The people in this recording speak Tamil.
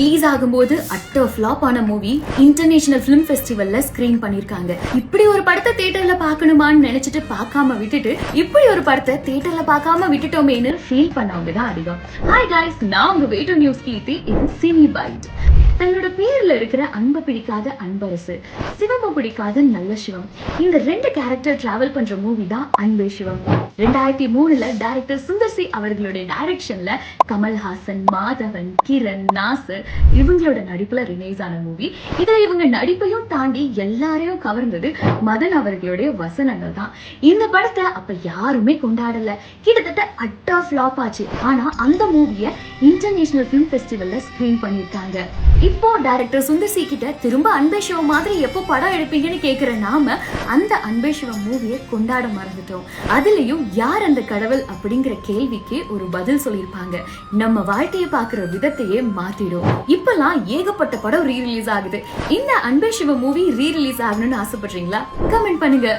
ரிலீஸ் ஆகும்போது அட்ட ஃப்ளாப் ஆன மூவி இன்டர்நேஷனல் ஃபிலிம் ஃபெஸ்டிவல்ல ஸ்கிரீன் பண்ணிருக்காங்க. இப்படி ஒரு படத்தை தியேட்டர்ல பார்க்கணுமான்னு நினைச்சிட்டு பார்க்காம விட்டுட்டு இப்படி ஒரு படத்தை தியேட்டர்ல பார்க்காம விட்டுட்டோமேன்னு ஃபீல் பண்ணவங்க தான் அதிகம். ஹாய் காய்ஸ் நான் உங்க வேட்டு நியூஸ் கீர்த்தி இது சினி பைட் தன்னோட பேர்ல இருக்கிற அன்பை பிடிக்காத அன்பரசு சிவம பிடிக்காத நல்ல சிவம். இந்த ரெண்டு கேரக்டர் டிராவல் பண்ற மூவி தான் அன்பே சிவம். ரெண்டாயிரத்தி மூணுல டைரக்டர் சுந்தர் சி அவர்களுடைய டைரக்ஷன்ல கமல்ஹாசன் மாதவன் கிரண் நாசர் இவங்களோட நடிப்புல ரிலீஸ் ஆன மூவி இதுல இவங்க நடிப்பையும் தாண்டி எல்லாரையும் கவர்ந்தது மதன் அவர்களுடைய வசனங்கள் தான். இந்த படத்தை அப்ப யாருமே கொண்டாடல. கிட்டத்தட்ட அட்டா ஃபிளாப் ஆச்சு. ஆனா அந்த மூவியை இன்டர்நேஷனல் ஃபிலிம் ஃபெஸ்டிவல்ல ஸ்கிரீன் பண்ணியிருக்காங்க. இப்போ டைரக்டர் சுந்தர் சி கிட்ட திரும்ப அன்பே சிவம் மாதிரி எப்போ படம் எடுப்பீங்கன்னு கேட்குற நாம அந்த அன்பே சிவம் மூவியை கொண்டாட மறந்துட்டோம். அதுலயும் யார் அந்த கடவுள் அப்படிங்கிற கேள்விக்கு ஒரு பதில் சொல்லியிருப்பாங்க. நம்ம வாழ்க்கையை பார்க்குற விதத்தையே மாத்திடும். இப்பெல்லாம் ஏகப்பட்ட படம் ரீ ரிலீஸ் ஆகுது. இந்த அன்பே சிவம் மூவி ரீ ரிலீஸ் ஆகணும்னு ஆசைப்படுறீங்களா? கமெண்ட் பண்ணுங்க.